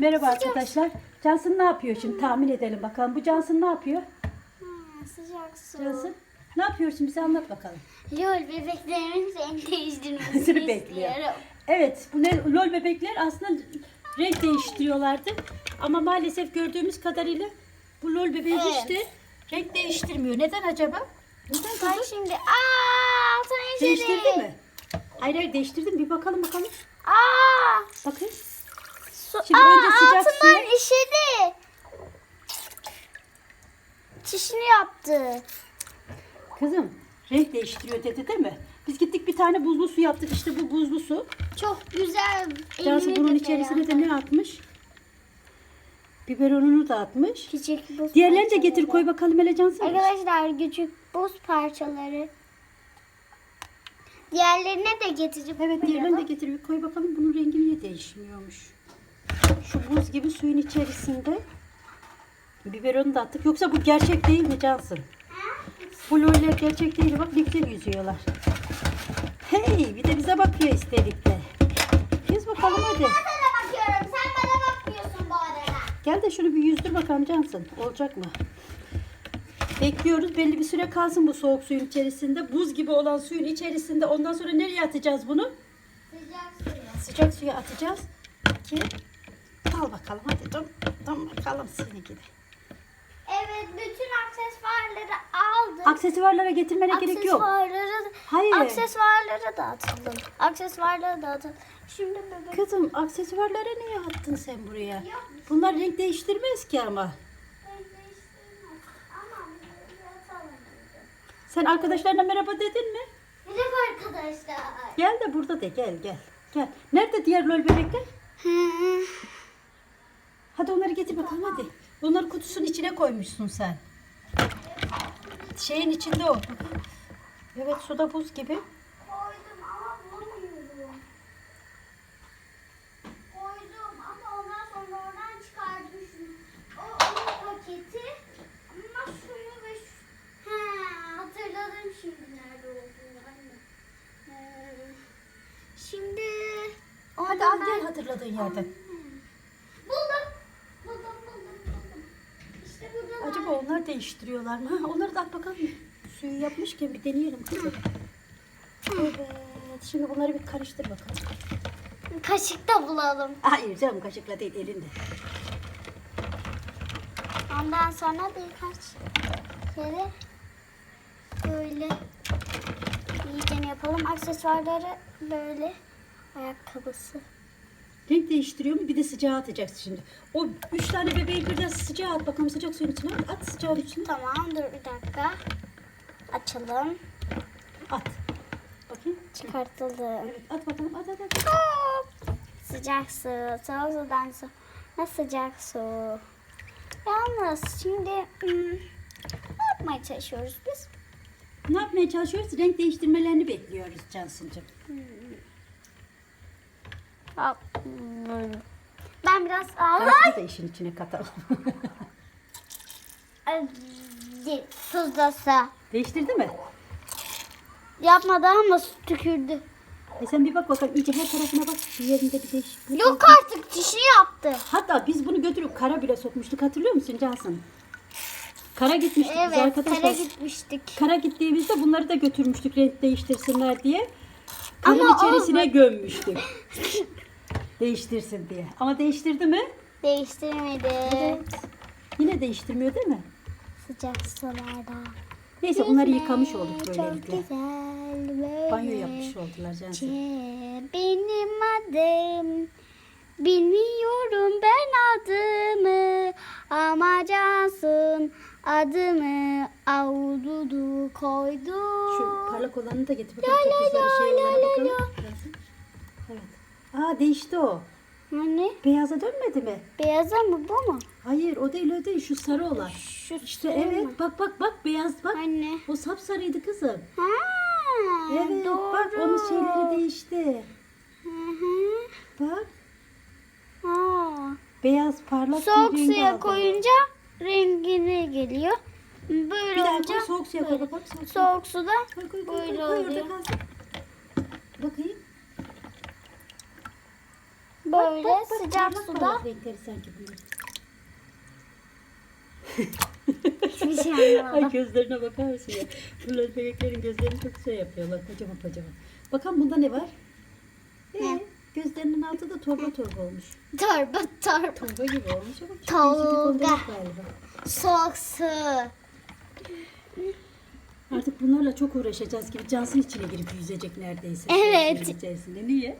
Merhaba arkadaşlar. Cansın ne yapıyor şimdi tahmin edelim bakalım. Bu Cansın ne yapıyor? Hmm, sıcak su. Cansın ne yapıyorsun bize anlat bakalım. Lol bebeklerimin renk değiştirmesini bekliyor. istiyorum. Evet bu ne, lol bebekler aslında renk değiştiriyorlardı. Ama maalesef gördüğümüz kadarıyla bu lol bebeği Evet. hiç de renk değiştirmiyor. Neden acaba? Neden Bak kızım? şimdi. Aa işedi. Değiştirdi mi? Hayır hayır değiştirdim. Bir bakalım bakalım. Aa. Bakın. Su. Şimdi Aa, önce sıcak altından suya- işedi. Çişini yaptı. Kızım renk değiştiriyor dedi değil mi? Biz gittik bir tane buzlu su yaptık. İşte bu buzlu su. Çok güzel. Cansu bunun de içerisine de ne atmış? Biberonunu da atmış. Küçük buz Diğerlerini de getir koy bakalım hele Cansu. Arkadaşlar küçük buz parçaları. Diğerlerine de getirip Evet diğerlerini de getir bir koy bakalım bunun rengi niye değişmiyormuş. Şu buz gibi suyun içerisinde biberonu da attık. Yoksa bu gerçek değil mi Cansın? Bu loller gerçek değil. Bak ne güzel yüzüyorlar. Hey bir de bize bakıyor istedik de. Yüz bakalım hadi. sana bakıyorum. Sen bana bakmıyorsun bu arada. Gel de şunu bir yüzdür bakalım Cansın. Olacak mı? Bekliyoruz. Belli bir süre kalsın bu soğuk suyun içerisinde. Buz gibi olan suyun içerisinde. Ondan sonra nereye atacağız bunu? Sıcak suya. Sıcak suya atacağız ki al bakalım hadi dur. Dur bakalım seninki de. Evet bütün aksesuarları aldım. Aksesuarlara getirmene gerek yok. Aksesuarları, Hayır. aksesuarları da atıldım. Aksesuarları da atıldım. Şimdi bebek. Kızım aksesuarlara niye attın sen buraya? Bunlar renk değiştirmez ki ama. Ama bir atalım. Sen arkadaşlarına merhaba dedin mi? Merhaba arkadaşlar. Gel de burada de gel gel. Gel. Nerede diğer lol bebekler? Hadi onları getir bakalım hadi. Bunları kutusunun içine koymuşsun sen. Şeyin içinde o. Evet suda buz gibi. Koydum ama bulamıyorum. Koydum ama ondan sonra oradan çıkardım şunu. O onun paketi ama şunu ve şu. He hatırladım şimdi nerede olduğunu anne. Ee, şimdi Hadi al gel hatırladığın yerden. Buldum. Buldum buldum buldum. İşte burada Acaba onlar değiştiriyorlar mı? Onları da at bakalım. Suyu yapmışken bir deneyelim kızım. Evet. Şimdi bunları bir karıştır bakalım. Kaşıkta bulalım. Hayır canım kaşıkla değil elinde. Ondan sonra birkaç kere böyle iyice yapalım. Aksesuarları böyle ayakkabısı. Renk değiştiriyor mu? Bir de sıcağı atacaksın şimdi. O üç tane bebeği birden sıcağı at bakalım sıcak suyun içine. At, at sıcağın içine. Tamam dur bir dakika. Açalım. At. Bakayım. Çıkartalım. Evet at bakalım at at at. Hop. Sıcak su. Soğuk sudan sonra sıcak su. Yalnız şimdi hmm, ne yapmaya çalışıyoruz biz? Ne yapmaya çalışıyoruz? Renk değiştirmelerini bekliyoruz Cansıncığım. Hop. Hmm. Ben biraz. Cansın'ı da işin içine katalım. Tuzlası. Değiştirdi mi? Yapmadı ama su tükürdü. E sen bir bak bakalım iyice her tarafına bak. Bir yerinde bir değişiklik. Yok artık dişini yaptı. Hatta biz bunu götürüp kara bile sokmuştuk hatırlıyor musun Cansın? Kara gitmiştik biz Evet, arkadaşlar. kara gitmiştik. Kara gittiğimizde bunları da götürmüştük renk değiştirsinler diye. Ama içerisine gömmüştük. Değiştirsin diye. Ama değiştirdi mi? Değiştirmedi. Yine değiştirmiyor değil mi? Sıcak sularda. Neyse bunları yıkamış olduk Çok böylelikle. güzel böyle. Banyo yapmış oldular Cansın. Ce- Benim adım. Bilmiyorum ben adımı ama Cansın adımı avududu koydu. Şu parlak olanı da getir bakalım. Topuzları şey olana bakalım. Evet. Aa değişti o. Hani Beyaza dönmedi mi? beyaza mı bu mu? Hayır o değil o değil şu sarı olan. Şu İşte sarı evet mı? bak bak bak beyaz bak. Anne. O sapsarıydı kızım. Ha, Evet doğru. bak onun şeyleri değişti. Hı hı. Bak Ha. beyaz parlak Soğuk bir rengi suya aldı. koyunca rengine geliyor. Böyle Bir daha olunca koy soğuk suya koy bakalım. Soğuk. Soğuk suda Koy koy koy, böyle koy orada oluyor. kalsın. Bakayım. Böyle Bak, bak, sıcak parlak suda bunun. hiçbir şey Ay anlamadım. gözlerine bakar mısın ya? Bunlar bebeklerin gözlerini çok şey yapıyorlar. Kocaman kocaman. Bakın bunda ne var? Ee, Ne? gözlerinin altı da torba torba olmuş. Torba torba. Torba gibi olmuş ama çok Tolga. galiba. Soğuk su. Artık bunlarla çok uğraşacağız gibi Cansın içine girip yüzecek neredeyse. Evet. İçerisinde. Niye?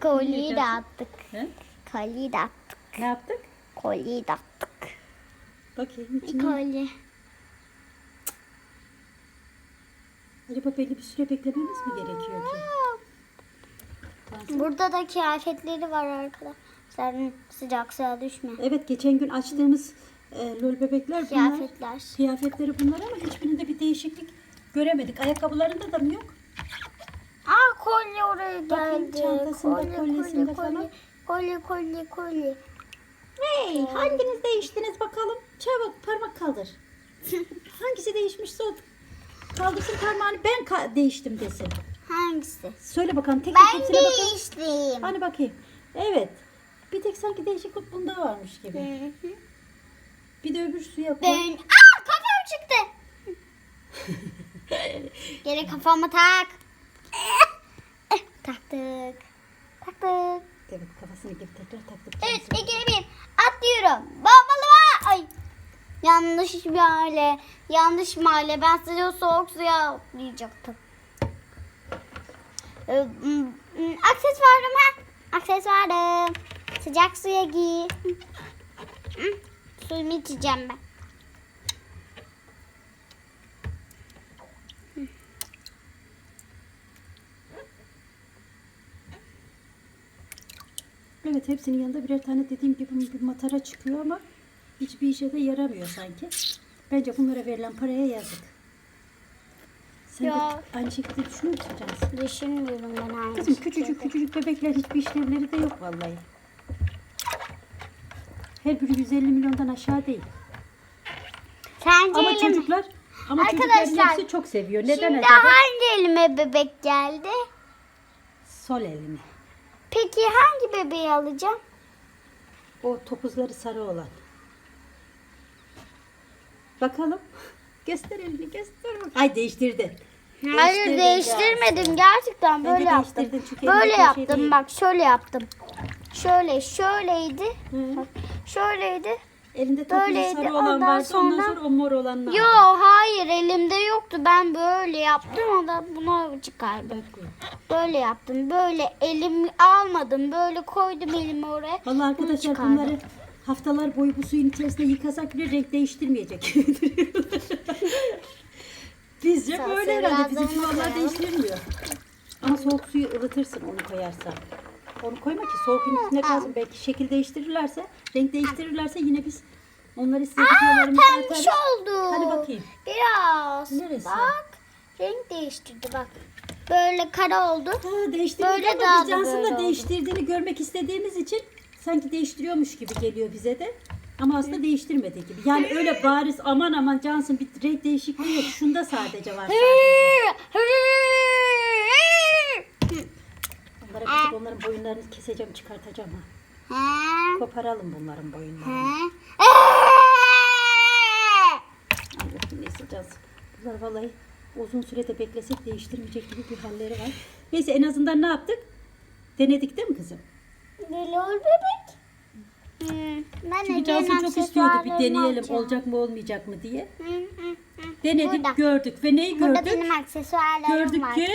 Kolyeyi de attık. He? Kolyeyi de attık. Ne yaptık? Kolyeyi de attık. Bakayım içine. Kolye. Acaba belli bir süre beklememiz mi gerekiyor ki? Cansın? Burada da kıyafetleri var arkadaşlar. Sıcak suya düşme. Evet geçen gün açtığımız e, lol bebekler bunlar. Kıyafetler. Kıyafetleri bunlar ama hiçbirinde bir değişiklik göremedik. Ayakkabılarında da mı yok? Aa kolye oraya Bakayım geldi. çantasında, kolye, kolyesinde kolye, falan. kolye, kolye, kolye. Hey, hanginiz değiştiniz bakalım? Çabuk parmak kaldır. Hangisi değişmişse o kaldırsın parmağını ben ka- değiştim desin. Hangisi? Söyle bakalım tek tek Ben hepsine bakalım. değiştim. Hani bakayım. Evet. Bir tek sanki değişiklik bunda varmış gibi. Hı hı. Bir de öbür suya koy. Ben... Aa kafam çıktı. Geri kafama tak. Taktık. Taktık. Evet kafasını gibi tekrar taktık. Üç, iki, bir. Atlıyorum. Bombalama. Ay. Yanlış mahalle. Yanlış mahalle. Ben size soğuk suya atlayacaktım. Ee, Aksesuarım ha. Aksesuarım. Sıcak suya giy. Suyumu içeceğim ben. Evet hepsinin yanında birer tane dediğim gibi bir matara çıkıyor ama hiçbir işe de yaramıyor sanki. Bence bunlara verilen paraya yazık. Sen Ya. de aynı şekilde düşünüyor musun Cansu? Düşünmüyorum ben aynı Kızım şekilde. küçücük küçücük bebekler hiçbir işlevleri de yok vallahi. Her biri 150 milyondan aşağı değil. Sence Ama elim- çocuklar ama çocukların Arkadaşlar, hepsi çok seviyor. Neden Şimdi acaba? hangi elime bebek geldi? Sol elini. Peki hangi bebeği alacağım? O topuzları sarı olan. Bakalım. Göster elini göster. Ay değiştirdin. Hayır değiştirmedim gerçekten böyle yaptım. Böyle şey yaptım değil. bak şöyle yaptım. Şöyle şöyleydi. Hı. Şöyleydi. Elinde topuzu Böyleydi, sarı olan ondan varsa ondan sonra- sonra o mor olanını Yo hayır elimde yoktu. Ben böyle yaptım o da buna bu. Böyle yaptım. Böyle elim almadım. Böyle koydum elimi oraya. Bunu arkadaşlar çıkardım. bunları haftalar boyu bu suyun içerisinde yıkasak bile renk değiştirmeyecek. Bizce böyle herhalde. Vallahi koyalım. değiştirmiyor. Ama soğuk suyu ılıtırsın onu koyarsan. Onu koyma ki soğuk suyun içinde kalsın. Belki şekil değiştirirlerse, renk değiştirirlerse yine biz onları size videolarımızda Pembiş atarız. oldu. Hadi bakayım. Biraz. Neresi? Bak. Renk değiştirdi bak. Böyle kara oldu. Ha, değiştirdik Böyle ama biz da böyle da oldu. değiştirdiğini görmek istediğimiz için sanki değiştiriyormuş gibi geliyor bize de. Ama aslında değiştirmedi gibi. Yani öyle bariz aman aman Cansın bir renk değişikliği yok. Şunda sadece var sadece. Gidip onların boyunlarını keseceğim çıkartacağım ha. Ha? Koparalım bunların boyunlarını. Allah'ım neyse Cansın. Bunlar vallahi uzun sürede beklesek değiştirmeyecek gibi bir halleri var. Neyse en azından ne yaptık? Denedik değil mi kızım? Lol bebek. Hmm, ben Çünkü Cansu çok istiyordu bir deneyelim alacağım. olacak mı olmayacak mı diye. Hı, hı, hı. Denedik Burada. gördük ve neyi Burada gördük? benim aksesuarlarım Gördük var. ki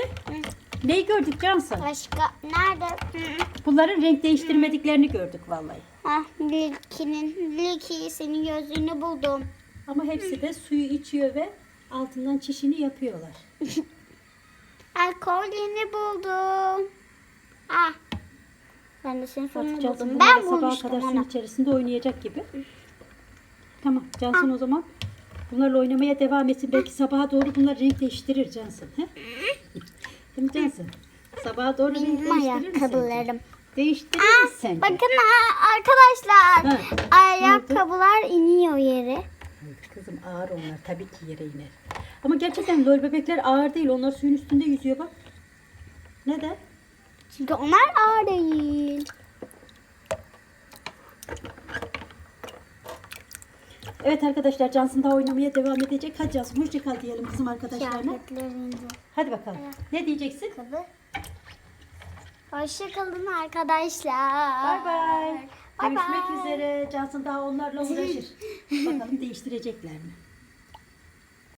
neyi gördük Cansu? Başka nerede? Hı. Bunların renk değiştirmediklerini gördük vallahi. Ah Liki'nin Liki senin gözlüğünü buldum. Ama hepsi de suyu içiyor ve altından çişini yapıyorlar. Alkolini buldum. Ah. Ben de senin Artık Cansın buldum. bunlarla Ben sabaha bulmuştum kadar suyun onu. içerisinde oynayacak gibi. Tamam Cansın o zaman bunlarla oynamaya devam etsin. Belki sabaha doğru bunlar renk değiştirir Cansın. He? Değil mi? Sabaha doğru renk Benim değiştirir ayakkabılarım. Değiştirir mi sence? Bakın ha, arkadaşlar. Ha, Ayakkabılar iniyor yere. Kızım ağır onlar tabii ki yere iner. Ama gerçekten lol bebekler ağır değil. Onlar suyun üstünde yüzüyor bak. Neden? Çünkü onlar ağır değil. Evet arkadaşlar Cansın daha oynamaya devam edecek. Hadi Cansın hoşça kal diyelim kızım arkadaşlarına. Hadi bakalım. Ne diyeceksin? Tabii. Hoşçakalın arkadaşlar. Bay bay. Görüşmek bay. üzere. Cansın daha onlarla uğraşır. Bakalım değiştirecekler mi?